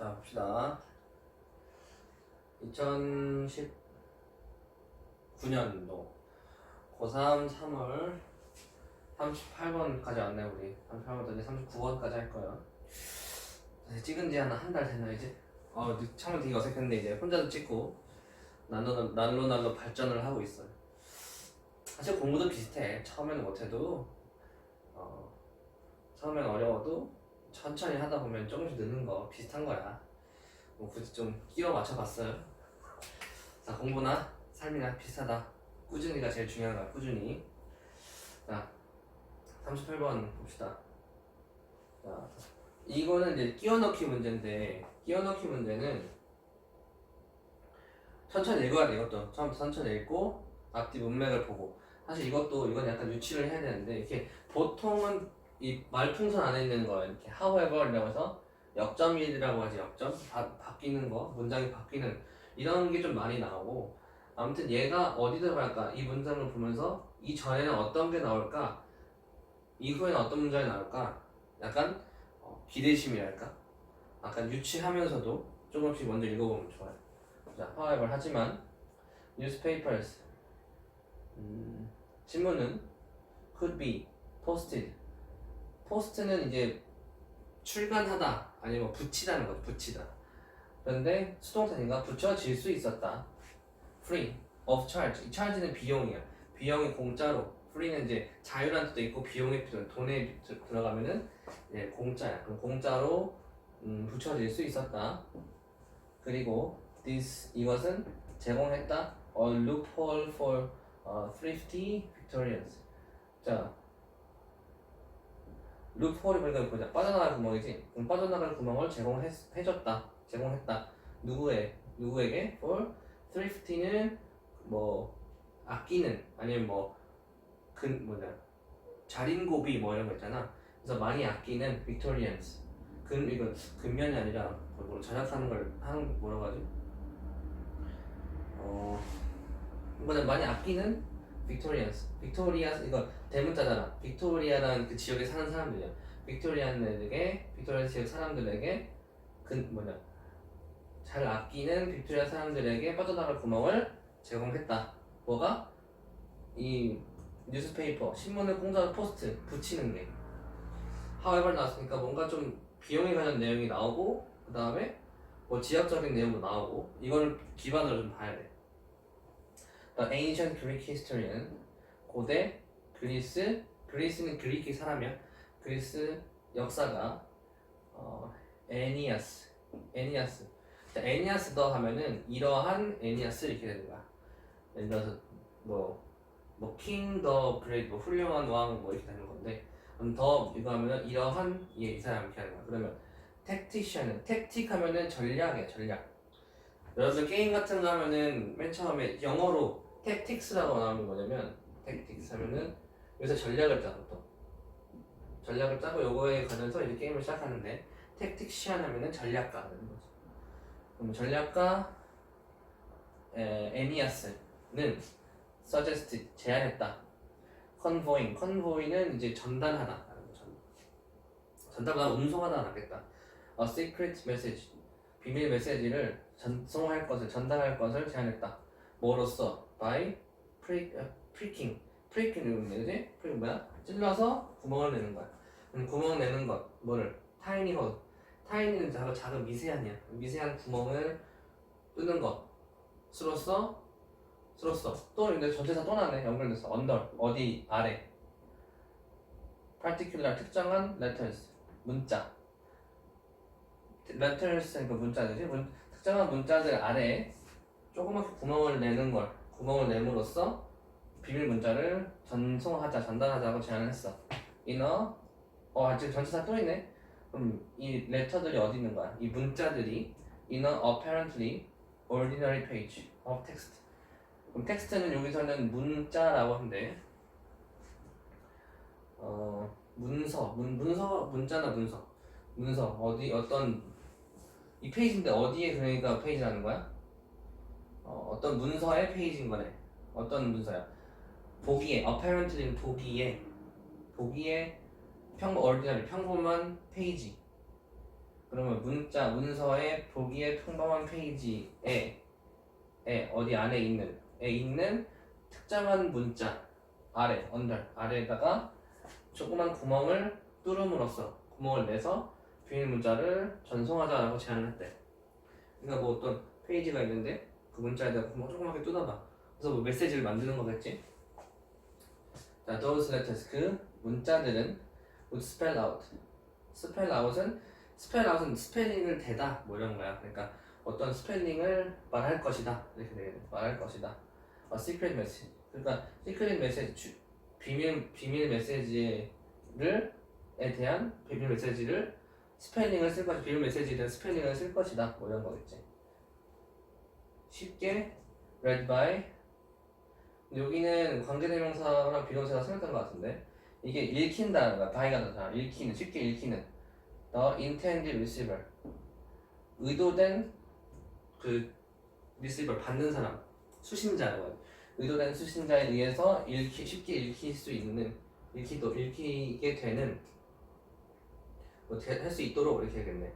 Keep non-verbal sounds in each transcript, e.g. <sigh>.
자 봅시다. 2019년도 고3 3월 38번까지 왔네 우리 38번도 이제 39번까지 할 거야. 찍은 지 한 한 달 됐나 이제? 어 처음에 되게 어색했는데 이제 혼자도 찍고 날로 날로 날로 발전을 하고 있어요. 사실 공부도 비슷해. 처음에는 못해도 어 처음엔 어려워도 천천히 하다 보면 조금씩 느는 거 비슷한 거야. 뭐 굳이 좀 끼워 맞춰봤어요. 자 공부나 삶이나 비슷하다. 꾸준히가 제일 중요한 거야. 꾸준히. 자 38번 봅시다. 자 이거는 이제 끼워 넣기 문제인데 끼워 넣기 문제는 천천히 읽어야 돼 이것도 처음부터 천천히 읽고 앞뒤 문맥을 보고 사실 이것도 이건 약간 유치를 해야 되는데 이렇게 보통은 이 말풍선 안에 있는 거 이렇게 however이라고 해서 역점이라고 하지 역점? 바, 바뀌는 거 문장이 바뀌는 이런 게 좀 많이 나오고 아무튼 얘가 어디 들어갈까? 이 문장을 보면서 이 전에는 어떤 게 나올까? 이후에는 어떤 문장이 나올까? 약간 어, 기대심이랄까? 약간 유치하면서도 조금씩 먼저 읽어보면 좋아요. 자 however 하지만 newspapers 음, 신문은 could be posted 포스트는 이제 출간하다 아니면 뭐 붙이다는 거죠 붙이다. 그런데 수동태니까 붙여질 수 있었다. Free of charge. 이 charge는 비용이야. 비용이 공짜로. Free는 이제 자유란 뜻도 있고 비용의 필요 돈에 들- 들어가면은 이제 공짜야. 그럼 공짜로 음, 붙여질 수 있었다. 그리고 this 이것은 제공했다. A loophole for uh, thrifty Victorians. 자 루폴이 보니까 보자 빠져나갈 구멍이지? 그럼 빠져나갈 구멍을 제공해줬다. 제공했다. 누구에 누구에게? for thrifty는 뭐 아끼는 아니면 뭐근 뭐냐. 자린고비 뭐 이런 거 있잖아. 그래서 많이 아끼는 Victorians. 근 이거 근면이 아니라 뭐 전약하는 걸 하는 뭐라고 하지? 어 이거는 많이 아끼는 Victorians. 빅토리아 이거 대문자잖아. 빅토리아라는 그 지역에 사는 사람들이야. 빅토리아들에게 빅토리아 지역 사람들에게 그 뭐냐 잘 아끼는 빅토리아 사람들에게 빠져나갈 구멍을 제공했다. 뭐가 이 뉴스페이퍼 신문을 공짜로 포스트 붙이는 게 however 나왔으니까 뭔가 좀 비용에 관한 내용이 나오고 그 다음에 뭐 지역적인 내용도 나오고 이걸 기반으로 좀 봐야 돼. The ancient Greek historian 고대 그리스 그리스는 그리키 사람이야. 그리스 역사가 어, 애니아스 애니아스. 자, 애니아스 더 하면은 이러한 애니아스 이렇게 되는 거야. 예를 들어서 뭐뭐킹더 그레이트 뭐 훌륭한 왕 뭐 이렇게 되는 건데 그럼 더 이거 하면은 이러한 예, 이 사람 이렇게 하는 거야. 그러면 택티션은 택틱 하면은 전략이야 전략. 여러분 게임 같은 거 하면은 맨 처음에 영어로 택틱스라고 나오는 거냐면 택틱스 하면은 여기서 전략을 짜고 또 전략을 짜고 요거에 관해서 이제 게임을 시작하는데 택틱시안 하면은 전략가 되는 거죠. 그럼 전략가 에, 애니아스는 suggest 제안했다. convoying convoy는 이제 거죠. 전달보다 운송하다 낫겠다. a secret message 비밀 메시지를 전송할 것을 전달할 것을 제안했다. 뭐로써 by prick, 어, pricking 프리킹 그지? 프리킹 뭐야? 찔러서 구멍을 내는 거야. 그럼 구멍 내는 것 뭐를? 타이니 홀. 타이니는 작은 작은 미세한이야. 미세한 구멍을 뚫는 것으로서 스로서 또 근데 전체사 또 나네 연결돼서 언더 어디 아래 particular 특정한 letters 문자 letters 그 문자들이 문, 특정한 문자들 아래에 조그맣게 구멍을 내는 걸 구멍을 내므로써 비밀 문자를 전송하자, 전달하자고 제안을 했어. 인어, 어, 아직 전체사 또 있네. 그럼 이 레터들이 어디 있는 거야? 이 문자들이 in a apparently ordinary page of text. 그럼 텍스트는 여기서는 문자라고 한대. 어, 문서, 문, 문서, 문자나 문서. 문서, 어디, 어떤, 이 페이지인데 어디에 그러니까 페이지라는 거야? 어, 어떤 문서의 페이지인 거네. 어떤 문서야? 보기에 apparently는 보기에 보기에 평범 ordinary 평범한 페이지 그러면 문자 문서의 보기에 평범한 페이지에 에 어디 안에 있는 에 있는 특정한 문자 아래 언더 아래에다가 조그만 구멍을 뚫음으로써 구멍을 내서 비밀 문자를 전송하자라고 제안을 했대. 그러니까 뭐 어떤 페이지가 있는데 그 문자에다가 구멍 조그맣게 뚫어봐. 그래서 뭐 메시지를 만드는 거겠지. 자, those letters 그 문자들은 would spell out. spell out은 spell out은 스펠링을 대다 뭐 이런 거야. 그러니까 어떤 스펠링을 말할 것이다 이렇게 되겠네. 말할 것이다. 어, secret message. 그러니까 secret message 주- 비밀 비밀 메시지를 에 대한 비밀 메시지를 스펠링을 쓸 것이 비밀 메시지에 대한 스펠링을 쓸 것이다 뭐 이런 거겠지. 쉽게 read by 여기는 관계대명사랑 비동사가 생겼던 것 같은데 이게 읽힌다는 거야. by가 나잖아 읽히는 쉽게 읽히는. The intended receiver. 의도된 그 receiver 받는 사람 수신자라고 하죠 의도된 수신자에 의해서 읽히, 쉽게 읽힐 수 있는 읽히도 읽히게 되는 어떻게 할수 있도록 이렇게 해야겠네.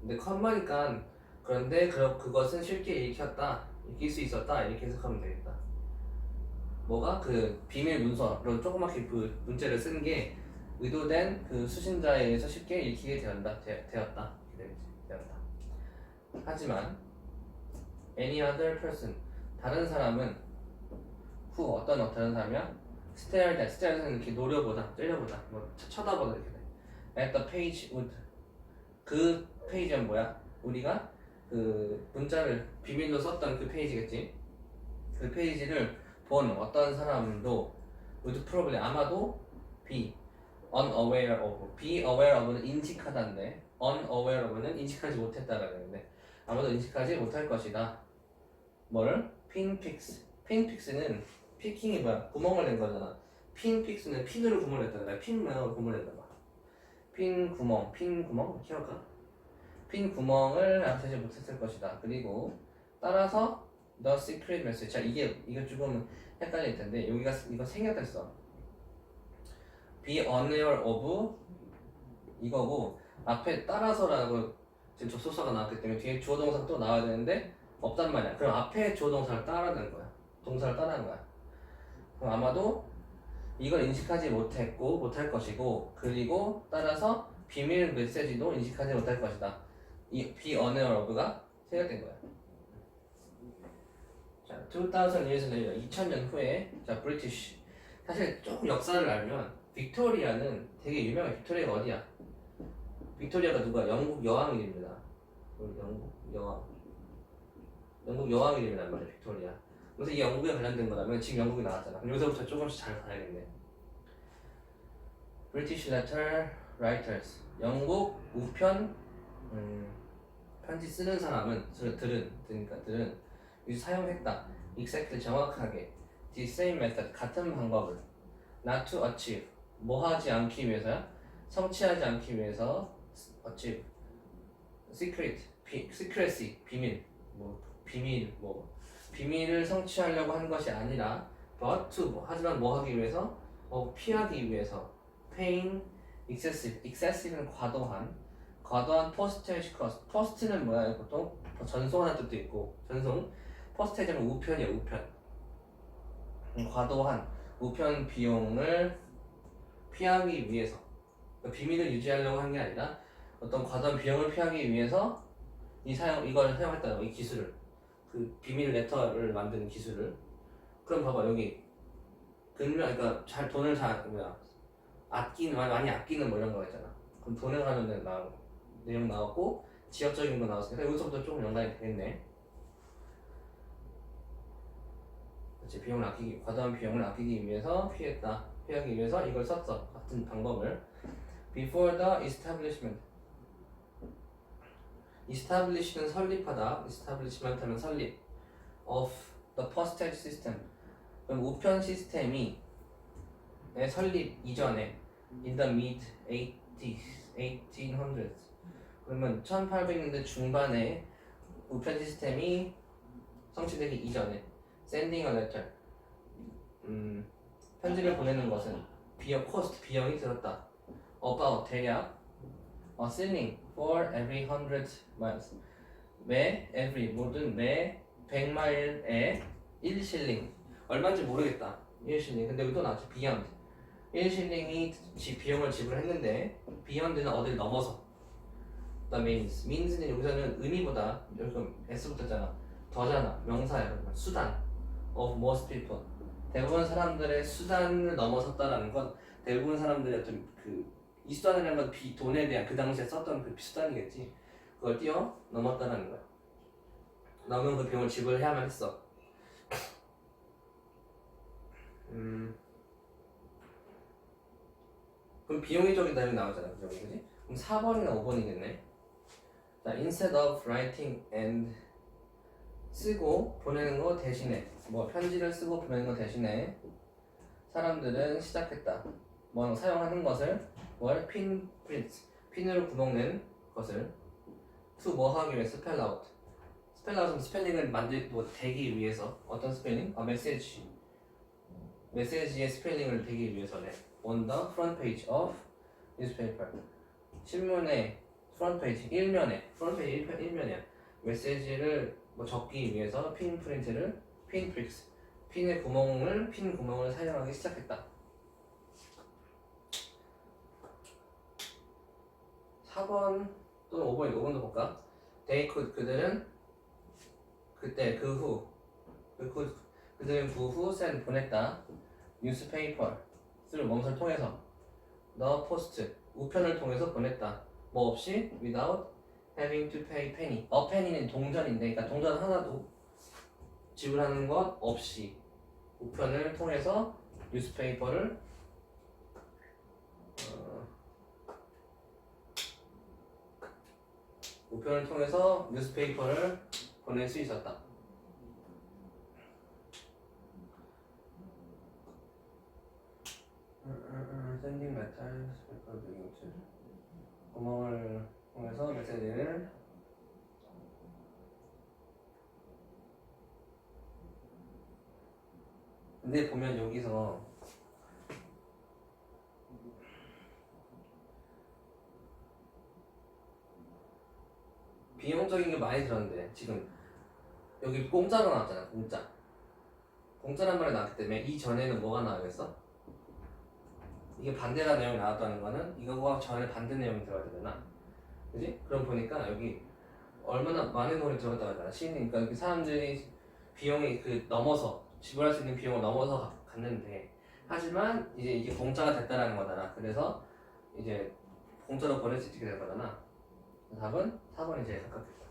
근데 컴마니까 그런데 그, 그것은 쉽게 읽혔다 읽힐 수 있었다 이렇게 해석하면 되겠다. 뭐가? 그 비밀 문서로 조그맣게 그 문자를 쓴 게 의도된 그 수신자에 의해서 쉽게 읽히게 되었다 되, 되겠지. 되었다. 하지만 any other person 다른 사람은 who 어떤 어떤 사람이야? stare at stare는 이렇게 노려보다 째려보다 뭐 쳐- 쳐다보다 이렇게 돼. at the page would. 그 페이지는 뭐야? 우리가 그 문자를 비밀로 썼던 그 페이지겠지? 그 페이지를 본 어떤 사람도 would probably 아마도 be unaware of be aware of는 인식하다인데 unaware of는 인식하지 못했다라는 건데 아마도 인식하지 못할 것이다. 뭐를? 핀픽스 핀픽스는 피킹이 뭐야? 구멍을 낸 거잖아. 핀픽스는 핀으로 구멍을 냈다 핀 모양으로 구멍을 냈다 봐핀 구멍 핀 구멍 기억할 까? 핀 구멍을 앞세지 못했을 것이다 그리고 따라서 the secret message 자 이게 이거 조금 헷갈릴 텐데 여기가 이거 생략됐어 be unaware of 이거고 앞에 따라서라고 지금 접속사가 나왔기 때문에 뒤에 주어 동사가 또 나와야 되는데 없단 말이야. 그럼 앞에 주어 동사를 따라야 되는 거야. 동사를 따라하는 거야. 그럼 아마도 이걸 인식하지 못했고 못할 것이고 그리고 따라서 비밀 메시지도 인식하지 못할 것이다. 이 be unaware of가 생략된 거야. 자, 2000 years later, 2000년 후에 자, 브리티시 사실 조금 역사를 알면 빅토리아는 되게 유명해. 빅토리아가 어디야? 빅토리아가 누가? 영국 여왕 이름이다. 우리 영국 여왕. 영국 여왕 이름이란 말이야, 빅토리아. 그래서 이게 영국에 관련된 거라면 지금 영국이 나왔잖아. 그럼 여기서부터 조금씩 잘 봐야겠네. British Letter Writers. 영국 우편 음, 편지 쓰는 사람은 들- 들은 그러니까 들은 이 사용했다. Exactly 정확하게. The same method 같은 방법을. Not to achieve. 뭐 하지 않기 위해서야 성취하지 않기 위해서 achieve. Secret 비, secrecy 비밀. 뭐 비밀 뭐. 비밀을 성취하려고 하는 것이 아니라 but to 뭐, 하지만 뭐 하기 위해서? 뭐 피하기 위해서. Pain excessive. Excessive는 과도한 과도한 postage cost post는 뭐야? 보통 전송하는 뜻도 있고 전송. postage 는 우편이야 우편. 음, 과도한 우편 비용을 피하기 위해서. 그러니까 비밀을 유지하려고 한 게 아니라 어떤 과도한 비용을 피하기 위해서 이 사용 이걸 사용했다는 거이 기술을. 그 비밀 레터를 만드는 기술을. 그럼 봐봐 여기. 근면 그러니까 잘 돈을 잘 뭐야. 아끼는 많이, 아끼는 뭐 이런 거 있잖아. 그럼 돈에 관한 데 나, 내용 나왔고 지역적인 거 나왔으니까 여기서부터 조금 연관이 되겠네. 그렇지 비용을 아끼기 과도한 비용을 아끼기 위해서 피했다. 피하기 위해서 이걸 썼어. 같은 방법을. Before the establishment. Establish는 설립하다. Establishment 하면 설립. Of the postage system. 그럼 우편 시스템이 의 설립 이전에. In the mid 80s 1800s 그러면 1800년대 중반에 우편 시스템이 성취되기 이전에 sending a letter 음, 편지를 보내는 것은 비용 코스트 비용이 들었다 about 대략 a ceiling for every 100 miles. 매 every 모든 매 100마일에 1실링. 얼마인지 모르겠다. 1실링. 근데 여기 또 나왔지. beyond. 1실링이 지, 비용을 지불했는데 beyond는 어딜 넘어서. 그 means. means는 여기서는 의미보다 여기 s 붙었잖아. 더잖아. 명사야. 수단. of most people. 대부분 사람들의 수단을 넘어섰다라는 건 대부분 사람들의 어떤 그이 수단이라는 건 비, 돈에 대한 그 당시에 썼던 그 수단이겠지. 그걸 뛰어 넘었다라는 거야. 넘은 그 비용을 지불해야만 했어. 음. 그럼 비용이 저기 다음에 나오잖아. 그죠? 그지? 그럼 4번이나 5번이겠네. 자, instead of writing and 쓰고 보내는 거 대신에 뭐 편지를 쓰고 보내는 거 대신에 사람들은 시작했다. 뭐 사용하는 것을 뭘 핀 프린트 핀으로 구멍낸 것을 to 뭐 하기 위해 스펠 아웃 스펠 아웃은 스펠링을 만들 뭐 대기 위해서. 어떤 스펠링? 아 메시지 메시지의 스펠링을 대기 위해서네. on the front page of newspaper. 신문의 프런트 페이지 1면에 프런트 페이지 1편, 1면이야 메시지를 뭐 적기 위해서 핀 프린트를 핀 프릭스 핀의 구멍을 핀 구멍을 사용하기 시작했다. 4번 또는 5번, 5번도 볼까? They could 그들은 그때 그 후그 후, 그들은 그후 send 보냈다. 쓰를 멍을 통해서 the post 우편을 통해서 보냈다 뭐 없이 without having to pay penny a penny는 동전인데 그러니까 동전 하나도 지불하는 것 없이 우편을 통해서 newspaper를 어, 우편을 통해서 뉴스페이퍼를 보낼 수 있었다. sending letters, paper 구멍을 통해서 메시지를 근데 보면 여기서 비용적인 게 많이 들었는데 지금 여기 공짜로 나왔잖아 공짜 공짜란 말이 나왔기 때문에 이 전에는 뭐가 나와야겠어? 이게 반대라는 내용이 나왔다는 거는 이거와 전에 반대 내용이 들어가야 되잖아 그지? 그럼 보니까 여기 얼마나 많은 돈이 들어갔다고 하잖아 시인 그러니까 사람들이 비용이 그 넘어서 지불할 수 있는 비용을 넘어서 가- 갔는데 하지만 이제 이게 공짜가 됐다라는 거잖아 그래서 이제 공짜로 보낼 수 있게 될 거잖아 답은 4번이 제일 가깝겠다.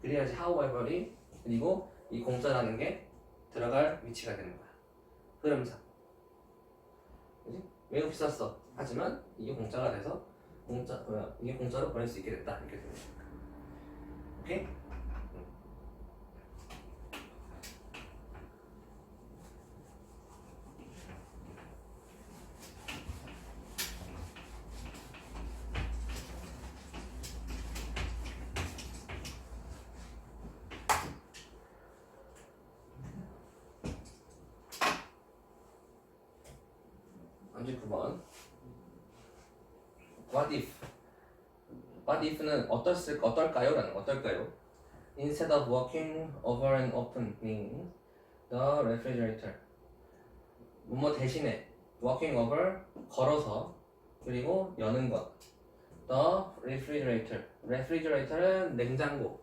그래야지 however이 그리고 이 공짜라는 게 들어갈 위치가 되는 거야. 흐름상. 매우 비쌌어. 하지만 이게 공짜가 돼서 공짜 뭐야 이게 공짜로 보낼 수 있게 됐다 이렇게 거야. 오케이? 언제 9번 What if What if는 어떨, 어떨까요? 라는 거 어떨까요? Instead of walking over and opening the refrigerator 뭐뭐 대신에 walking over 걸어서 그리고 여는 것 the refrigerator refrigerator는 냉장고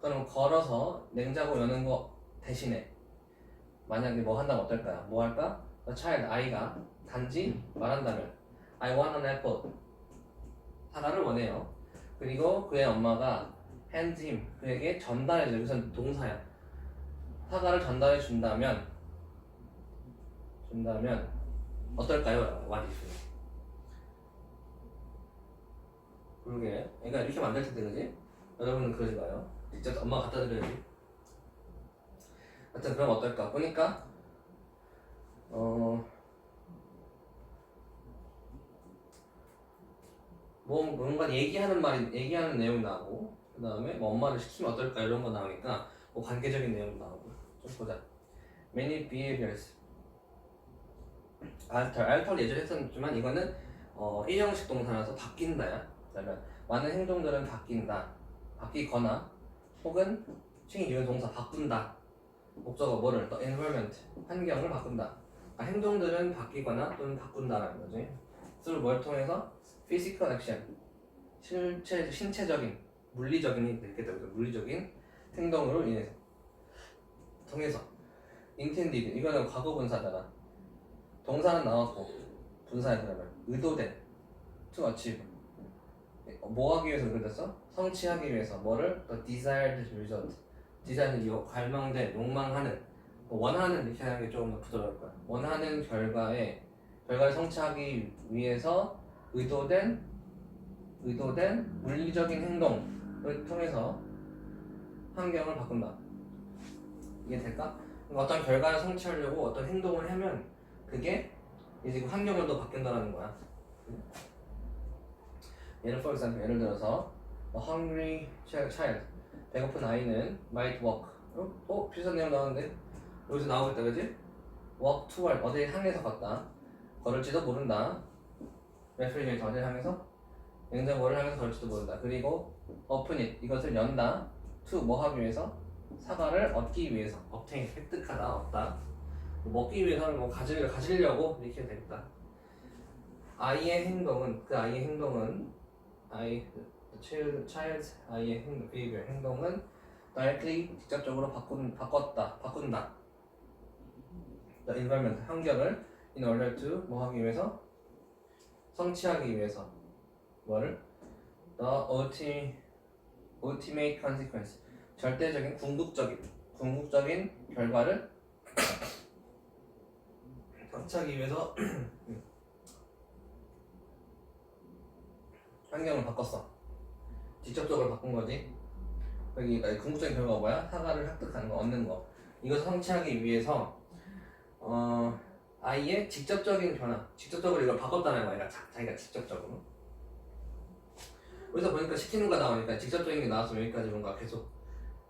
그럼 걸어서 냉장고 여는 거 대신에 만약에 뭐 한다면 어떨까요? 뭐 할까? Child 아이가 단지 말한다면 I want an apple 하나를 원해요. 그리고 그의 엄마가 hand him 그에게 전달해줘 여기서 동사야. 사과를 전달해 준다면 준다면 어떨까요? What if? 그러게. 그러니까 이렇게 만들 텐데 그지? 여러분은 그러지 마요. 직접 엄마 갖다 드려야지. 하여튼 그럼 어떨까? 보니까 어. 뭐 뭔가 얘기하는 말이 얘기하는 내용 나오고 그 다음에 뭐 엄마를 시키면 어떨까 이런 거 나오니까 뭐 관계적인 내용도 나오고 좀 보자. Many behaviors. alter, 예전에 했었지만 이거는 어, 일형식 동사라서 바뀐다야. 그러면 많은 행동들은 바뀐다. 바뀌거나 혹은 책임 이용 동사 바꾼다. 목적어 뭐를 또 environment 환경을 바꾼다. 아, 행동들은 바뀌거나 또는 바꾼다라는 거지. through 뭘 통해서 physical action 실체 신체적인 물리적인 이렇게 되고 물리적인 행동으로 인해서. 통해서. intended. 이거는 과거 분사잖아. 동사는 나왔고 분사에 그러면 의도된. to achieve 뭐 하기 위해서 의도됐어? 성취하기 위해서. 뭐를? The desired result. 디자인은 이거 갈망된 욕망하는 뭐 원하는 이렇게 하는 게 조금 더 부드러울 거야. 원하는 결과에 결과를 성취하기 위해서 의도된 의도된 물리적인 행동을 통해서 환경을 바꾼다 이게 될까? 그러니까 어떤 결과를 성취하려고 어떤 행동을 하면 그게 이제 그 환경을 또 바뀐다는 거야 예를 for example 예를 들어서 a hungry child 배고픈 아이는 might walk 어? 어? 비슷한 내용 나오는데 여기서 나오겠다 그지? walk toward 어디를 향해서 걷다 걸을지도 모른다 refrigerator 어디를 향해서 냉장고를 향해서 걸을지도 모른다. 그리고 open 이것을 연다. to 뭐 하기 위해서? 사과를 얻기 위해서. obtain 획득하다 얻다. 먹기 위해서는 뭐 가질, 가지려고 이렇게 되겠다. 아이의 행동은 그 아이의 행동은 아이 child, child 아이의 행, behavior 행동은 directly 직접적으로 바꾼 바꿨다 바꾼다. The environment 환경을 in order to 뭐 하기 위해서 성취하기 위해서 뭐를 the ultimate ultimate consequence 절대적인 궁극적인 궁극적인 결과를 <coughs> 성취하기 위해서 <coughs> 환경을 바꿨어. 직접적으로 바꾼 거지. 여기 궁극적인 결과가 뭐야? 사과를 획득하는 거, 얻는 거. 이거 성취하기 위해서 어 아이의 직접적인 변화, 직접적으로 이걸 바꿨다는 거야. 자, 자기가 직접적으로. 여기서 보니까 시키는 거 나오니까 직접적인 게 나와서 여기까지 뭔가 계속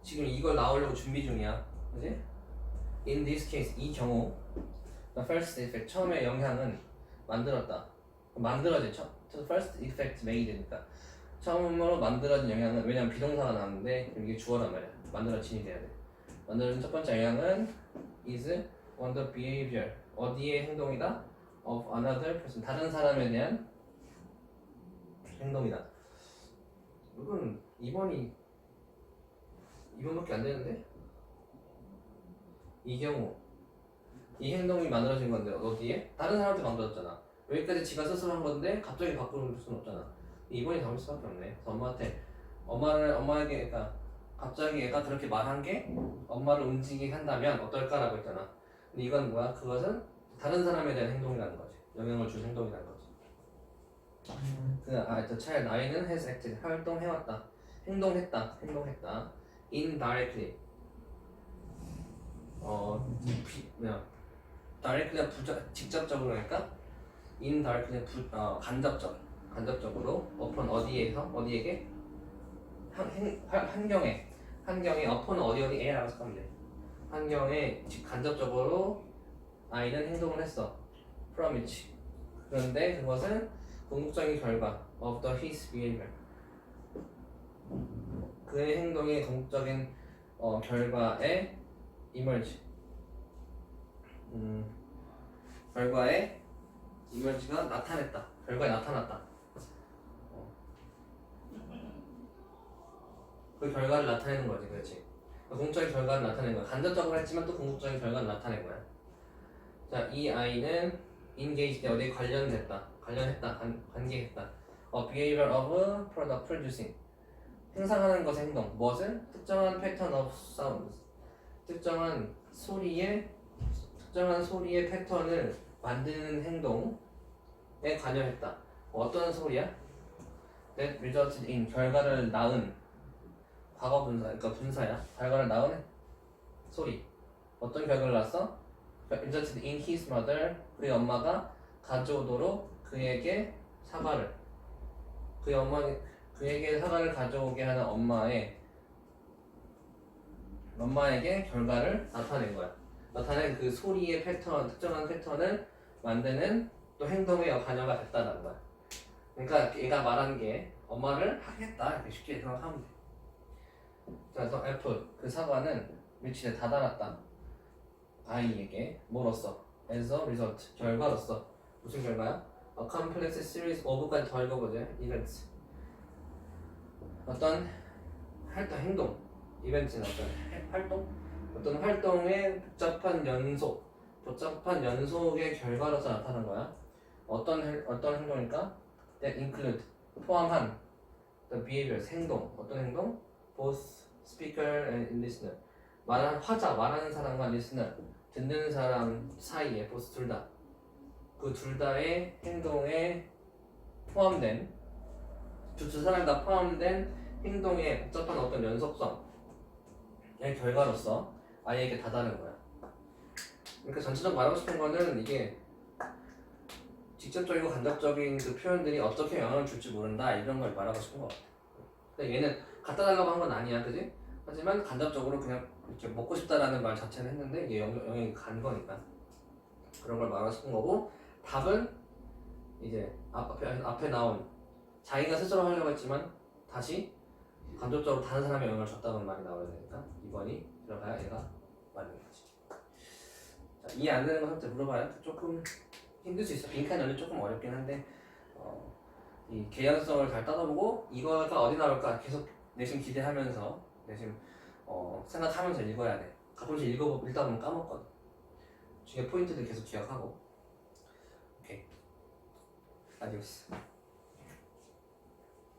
지금 이걸 나오려고 준비 중이야. 그지? In this case, 이 경우 the first effect 처음에 영향은 만들었다. 만들어진 첫 the first effect made니까 처음으로 만들어진 영향은 왜냐면 비동사가 나왔는데 이게 주어란 말이야. 만들어진이 돼야 돼. 만들어진 첫 번째 영향은 is on the behavior 어디의 행동이다? of another person 다른 사람에 대한 행동이다. 이건 2번이 2번밖에 안 되는데 이 경우 이 행동이 만들어진 건데 어디에? 다른 사람한테 만들었잖아. 여기까지 지가 스스로 한 건데 갑자기 바꾸는 수는 없잖아. 이번이 담을 수밖에 없네. 엄마한테 엄마를 엄마에게 그러니까 갑자기 얘가 그렇게 말한 게 엄마를 움직이게 한다면 어떨까라고 했잖아. 이건 뭐야? 그것은 다른 사람에 대한 행동이라는 거지. 영향을 준 행동이라는 거지. 그 아, 저 차일 나이는 has acted 활동해왔다. 행동했다. 행동했다. indirectly 어 비, 뭐야 directly가 부자 직접적으로 그러니까 indirectly 부, 어, 간접적 간접적으로 upon 어디에서 어디에게 한, 환경에 환경에 upon 어디 어디에라고 생각하면 돼 환경에 직 간접적으로 아이는 행동을 했어. From it. 그런데 그것은 궁극적인 결과 of the his behavior. 그의 행동의 궁극적인 어, 결과에 emerge. 음, 결과에 emerge가 나타냈다. 결과에 나타났다. 어. 그 결과를 나타내는 거지 그렇지? 그 궁극적인 결과를 나타낸 거야. 간접적으로 했지만 또 궁극적인 결과를 나타낸 거야. 자 이 아이는 engaged 어디에 관련됐다. 관련했다. 관, 관계했다. A behavior of product producing. 행상하는 것의 행동. 무엇을? 특정한 패턴 of sounds. 특정한 소리의 특정한 소리의 패턴을 만드는 행동에 관여했다. 어떤 소리야? that resulted in 결과를 낳은 과거 분사 그러니까 분사야 결과를 낳은 소리 어떤 결과를 낳았어? resulted in his mother 그의 엄마가 가져오도록 그에게 사과를 그의 엄마 그에게 사과를 가져오게 하는 엄마의 엄마에게 결과를 나타낸 거야. 나타낸 그 소리의 패턴, 특정한 패턴을 만드는 또 행동의 관여가 됐다는 거야. 그러니까 얘가 말하는 게 엄마를 하겠다 이렇게 쉽게 생각하면 돼. 자, 그래서 F 그 사과는 며칠에 다다랐다. 아이에게 뭐로써? a result 결과로서 무슨 결과야? A complex series of까지 더 읽어보자. events 어떤 활동 행동 이벤트는 어떤 해- 활동 어떤 활동의 복잡한 연속 복잡한 연속의 결과로서 나타나는 거야. 어떤 행- 어떤 행동일까? That include 포함한 the behaviors 행동 어떤 행동? Both speaker and listener 말하는 화자 말하는 사람과 listener 듣는 사람 사이에 both 둘 다. 그 둘 다의 행동에 포함된 두, 두 사람 다 포함된 행동의 복잡한 어떤 연속성의 결과로서 아이에게 다다른 거야. 그러니까 전체적으로 말하고 싶은 거는 이게 직접적이고 간접적인 그 표현들이 어떻게 영향을 줄지 모른다 이런 걸 말하고 싶은 거 같아. 근데 얘는 갖다 달라고 한 건 아니야, 그지? 하지만 간접적으로 그냥 이렇게 먹고 싶다라는 말 자체는 했는데 이게 영, 영향이 간 거니까 그런 걸 말하고 싶은 거고 답은 이제 앞- 앞에 앞에 나온 자기가 스스로 하려고 했지만 다시 간접적으로 다른 사람의 영향을 줬다는 말이 나와야 되니까 2번이 들어가야 얘가 맞는 거지. 자, 이해 안 되는 거 한테 물어봐요. 조금 힘들 수 있어. 빈칸 연이 조금 어렵긴 한데 어, 이 개연성을 잘 따져보고 이거가 어디 나올까 계속 내심 기대하면서 내심 어, 생각하면서 읽어야 돼. 가끔씩 읽어 읽다 보면 까먹거든. 중에 포인트들 계속 기억하고. 오케이. 아디오스.